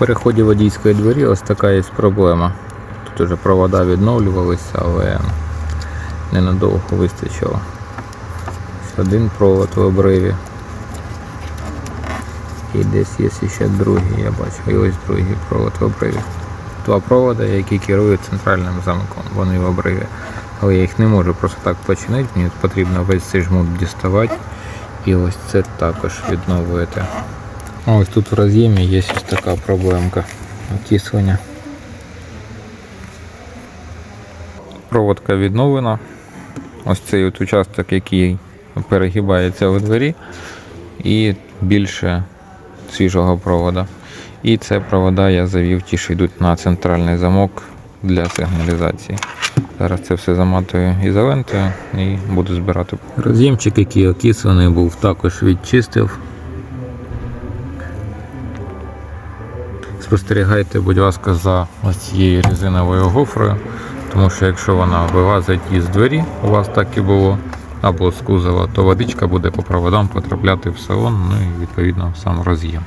переході водійської двері ось така є проблема. Тут уже провода відновлювалися, але ненадовго вистачило. Один провод в обриві. І десь є ще другий, я бачу. І ось другий провод в обриві. Два проводи, які керують центральним замком. Вони в обриві. Але я їх не можу просто так починити. Мені потрібно весь цей жмут діставати. І ось це також відновити. Ось тут в роз'ємі є ось така проблемка. Окислення. Проводка відновлена. Ось цей от участок, який перегибається у двері, і більше свіжого провода. І це провода я завів, ті, що йдуть на центральний замок для сигналізації. Зараз це все заматую ізолентою і буду збирати. Роз'ємчик, який окислений був, також відчистив. Спостерігайте, будь ласка, за ось цією резиновою гофрою, тому що якщо вона вилазить із двері, у вас так і було, або з кузова, то водичка буде по проводам потрапляти в салон, ну і відповідно в сам роз'єм.